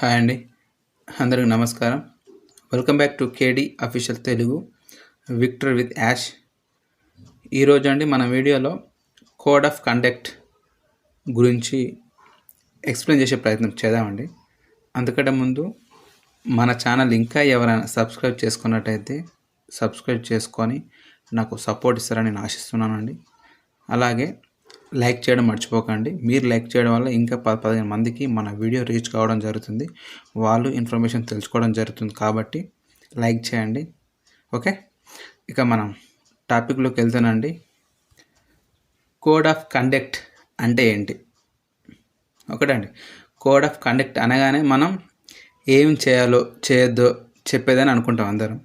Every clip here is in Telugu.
హాయ్ అండి. అందరికి నమస్కారం. Welcome back to KD official Telugu Victor with Yash ఈరోజు అండి మన వీడియోలో కోడ్ ఆఫ్ కండక్ట్ గురించి ఎక్స్ప్లెయిన్ చేసే ప్రయత్నం చేద్దామండి. అందుకంటే ముందు మన ఛానల్ ఇంకా ఎవరైనా సబ్స్క్రైబ్ చేసుకున్నట్టయితే సబ్స్క్రైబ్ చేసుకొని నాకు సపోర్ట్ ఇస్తారని నేను ఆశిస్తున్నానండి. అలాగే లైక్ చేయడం మర్చిపోకండి. మీరు లైక్ చేయడం వల్ల ఇంకా పది పదిహేను మందికి మన వీడియో రీచ్ కావడం జరుగుతుంది. వాళ్ళు ఇన్ఫర్మేషన్ తెలుసుకోవడం జరుగుతుంది కాబట్టి లైక్ చేయండి. ఓకే? ఇక మనం టాపిక్లోకి వెళ్తానండి. కోడ్ ఆఫ్ కండక్ట్ అంటే ఏంటి? ఒకటండి కోడ్ ఆఫ్ కండక్ట్ అనగానే మనం ఏం చేయాలో చేయొద్దో చెప్పేదని అనుకుంటాం అందరం.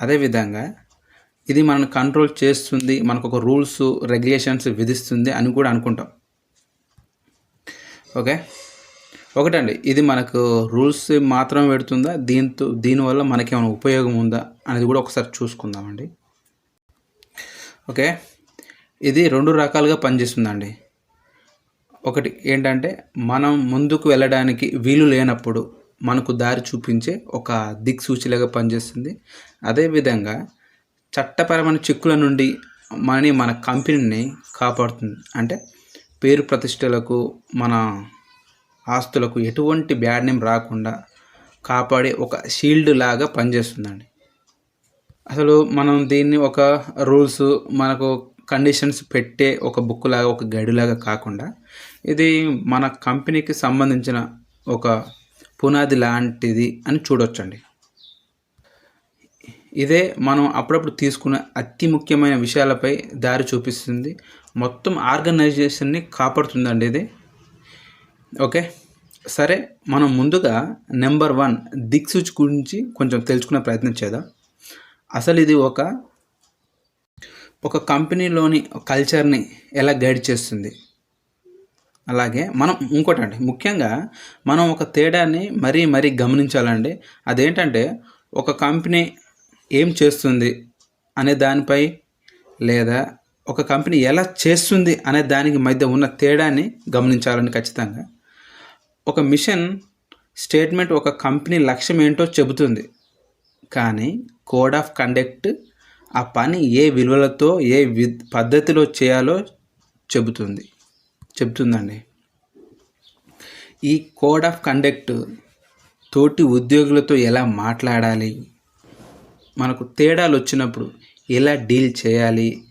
అదేవిధంగా ఇది మనల్ని కంట్రోల్ చేస్తుంది మనకు ఒక రూల్స్ రెగ్యులేషన్స్ విధిస్తుంది అని కూడా అనుకుంటాం. ఓకే ఒకటండి ఇది మనకు రూల్స్ మాత్రం పెడుతుందా? దీంతో దీనివల్ల మనకేమైనా ఉపయోగం ఉందా? అనేది కూడా ఒకసారి చూసుకుందామండి. ఓకే ఇది రెండు రకాలుగా పనిచేస్తుందండి. ఒకటి ఏంటంటే మనం ముందుకు వెళ్ళడానికి వీలు లేనప్పుడు మనకు దారి చూపించే ఒక దిక్సూచిలాగా పనిచేస్తుంది. అదేవిధంగా చట్టపరమైన చిక్కుల నుండి మనని మన కంపెనీని కాపాడుతుంది. అంటే పేరు ప్రతిష్టలకు మన ఆస్తులకు ఎటువంటి బ్యాడ్ నేమ్ రాకుండా కాపాడే ఒక షీల్డ్ లాగా పనిచేస్తుందండి. అసలు మనం దీన్ని ఒక రూల్స్ మనకు కండిషన్స్ పెట్టే ఒక బుక్ లాగా ఒక గడిలాగా కాకుండా ఇది మన కంపెనీకి సంబంధించిన ఒక పునాది లాంటిది అని చూడొచ్చండి. ఇదే మనం అప్పుడప్పుడు తీసుకున్న అతి ముఖ్యమైన విషయాలపై దారి చూపిస్తుంది. మొత్తం ఆర్గనైజేషన్ని కాపాడుతుందండి ఇది. ఓకే? సరే మనం ముందుగా నెంబర్ వన్ దిక్సూచి గురించి కొంచెం తెలుసుకునే ప్రయత్నం చేద్దాం. అసలు ఇది ఒక ఒక కంపెనీలోని కల్చర్ని ఎలా గైడ్ చేస్తుంది? అలాగే మనం ఇంకోటండి ముఖ్యంగా మనం ఒక తేడాన్ని మరీ మరీ గమనించాలండి. అదేంటంటే ఒక కంపెనీ ఏం చేస్తుంది అనే దానిపై లేదా ఒక కంపెనీ ఎలా చేస్తుంది అనే దానికి మధ్య ఉన్న తేడాన్ని గమనించాలని ఖచ్చితంగా. ఒక మిషన్ స్టేట్మెంట్ ఒక కంపెనీ లక్ష్యం ఏంటో చెబుతుంది. కానీ కోడ్ ఆఫ్ కండక్ట్ ఆ పని ఏ విలువలతో ఏ వి పద్ధతిలో చేయాలో చెబుతుంది. చెబుతుందండి. ఈ కోడ్ ఆఫ్ కండక్ట్ తోటి ఉద్యోగులతో ఎలా మాట్లాడాలి? మనకు తేడాలు వచ్చినప్పుడు ఎలా డీల్ చేయాలి?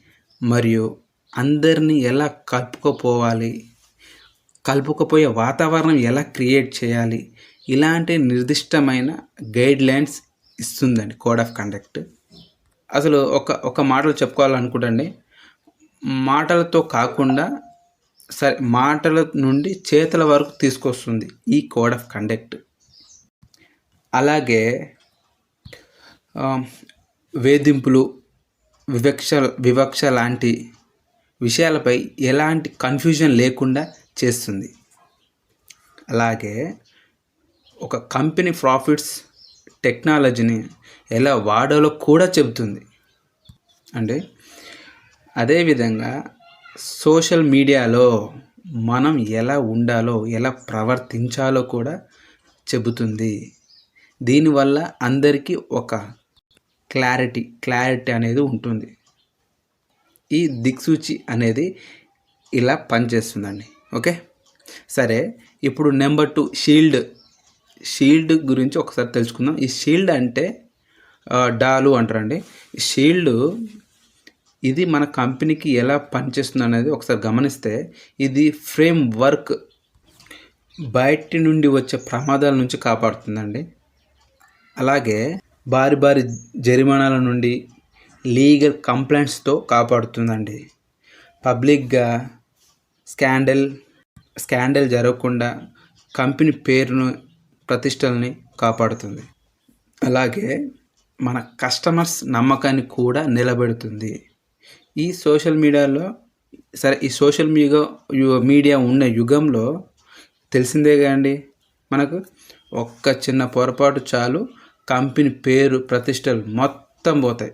మరియు అందరినీ ఎలా కలుపుకోపోవాలి? కలుపుకపోయే వాతావరణం ఎలా క్రియేట్ చేయాలి? ఇలాంటి నిర్దిష్టమైన గైడ్ లైన్స్ ఇస్తుందండి కోడ్ ఆఫ్ కండక్ట్. అసలు ఒక ఒక మాటలు చెప్పుకోవాలనుకుంటండి మాటలతో కాకుండా సరే మాటల నుండి చేతుల వరకు తీసుకొస్తుంది ఈ కోడ్ ఆఫ్ కండక్ట్. అలాగే వేధింపులు వివక్ష వివక్ష లాంటి విషయాలపై ఎలాంటి కన్ఫ్యూజన్ లేకుండా చేస్తుంది. అలాగే ఒక కంపెనీ ప్రాఫిట్స్ టెక్నాలజీని ఎలా వాడాలో కూడా చెబుతుంది. అంటే అదేవిధంగా సోషల్ మీడియాలో మనం ఎలా ఉండాలో ఎలా ప్రవర్తించాలో కూడా చెబుతుంది. దీనివల్ల అందరికీ ఒక క్లారిటీ క్లారిటీ అనేది ఉంటుంది. ఈ దిక్సూచి అనేది ఇలా పనిచేస్తుందండి. ఓకే? సరే ఇప్పుడు నెంబర్ టూ షీల్డ్. షీల్డ్ గురించి ఒకసారి తెలుసుకుందాం. ఈ షీల్డ్ అంటే డాలు అంటారండి. షీల్డ్ ఇది మన కంపెనీకి ఎలా పనిచేస్తుంది అనేది ఒకసారి గమనిస్తే ఇది ఫ్రేమ్ వర్క్ బయటి నుండి వచ్చే ప్రమాదాల నుంచి కాపాడుతుందండి. అలాగే భారీ భారీ జరిమానాల నుండి లీగల్ కంప్లైంట్స్తో కాపాడుతుందండి. పబ్లిక్గా స్కాండల్ స్కాండల్ జరగకుండా కంపెనీ పేరును ప్రతిష్టల్ని కాపాడుతుంది. అలాగే మన కస్టమర్స్ నమ్మకాన్ని కూడా నిలబెడుతుంది. ఈ సోషల్ మీడియాలో సరే ఈ సోషల్ మీడియా మీడియా ఉన్న యుగంలో తెలిసిందే అండి మనకు ఒక్క చిన్న పొరపాటు చాలు కంపెనీ పేరు ప్రతిష్టలు మొత్తం పోతాయి.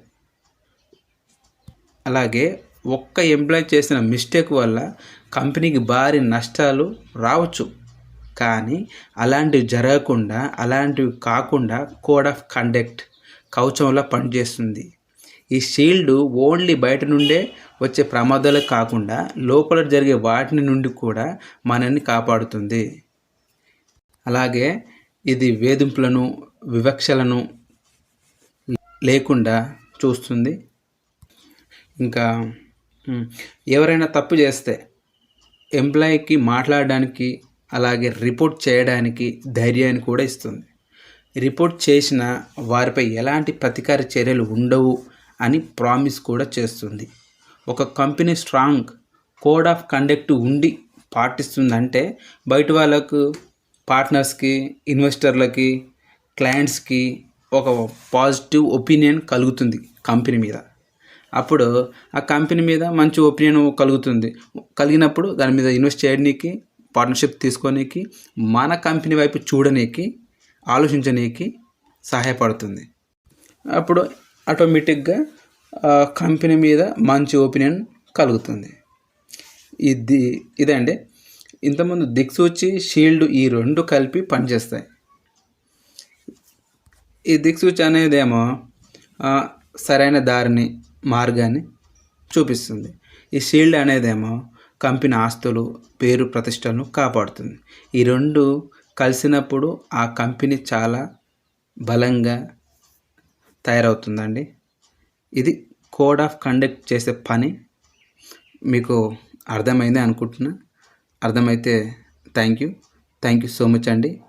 అలాగే ఒక్క ఎంప్లాయ్ చేసిన మిస్టేక్ వల్ల కంపెనీకి భారీ నష్టాలు రావచ్చు. కానీ అలాంటివి జరగకుండా అలాంటివి కాకుండా కోడ్ ఆఫ్ కండక్ట్ కవచంలా పనిచేస్తుంది. ఈ షీల్డ్ ఓన్లీ బయట నుండే వచ్చే ప్రమాదాలు కాకుండా లోపల జరిగే వాటిని నుండి కూడా మనల్ని కాపాడుతుంది. అలాగే ఇది వేధింపులను వివక్షలను లేకుండా చూస్తుంది. ఇంకా ఎవరైనా తప్పు చేస్తే ఎంప్లాయీకి మాట్లాడడానికి అలాగే రిపోర్ట్ చేయడానికి ధైర్యాన్ని కూడా ఇస్తుంది. రిపోర్ట్ చేసిన వారిపై ఎలాంటి ప్రతీకార చర్యలు ఉండవు అని ప్రామిస్ కూడా చేస్తుంది. ఒక company strong code of conduct ఉండి పాటిస్తుందంటే బయట వాళ్ళకు పార్ట్నర్స్కి ఇన్వెస్టర్లకి క్లయింట్స్కి ఒక పాజిటివ్ ఒపీనియన్ కలుగుతుంది కంపెనీ మీద. అప్పుడు ఆ కంపెనీ మీద మంచి ఒపీనియన్ కలుగుతుంది. కలిగినప్పుడు దాని మీద ఇన్వెస్ట్ చేయడానికి పార్ట్నర్షిప్ తీసుకోనీకి మన కంపెనీ వైపు చూడనీకి ఆలోచించనీకి సహాయపడుతుంది. అప్పుడు ఆటోమేటిక్గా కంపెనీ మీద మంచి ఒపీనియన్ కలుగుతుంది. ఇది ఇదండి. ఇంతకుముందు దిక్సూచి షీల్డ్ ఈ రెండు కలిపి పనిచేస్తాయి. ఈ దిక్సూచి అనేదేమో సరైన దారిని మార్గాన్ని చూపిస్తుంది. ఈ షీల్డ్ అనేదేమో కంపెనీ ఆస్తులు పేరు ప్రతిష్టలను కాపాడుతుంది. ఈ రెండు కలిసినప్పుడు ఆ కంపెనీ చాలా బలంగా తయారవుతుందండి. ఇది కోడ్ ఆఫ్ కండక్ట్ చేసే పని మీకు అర్థమైంది అనుకుంటున్నా. అర్థమైతే thank you. Thank you so much అండి.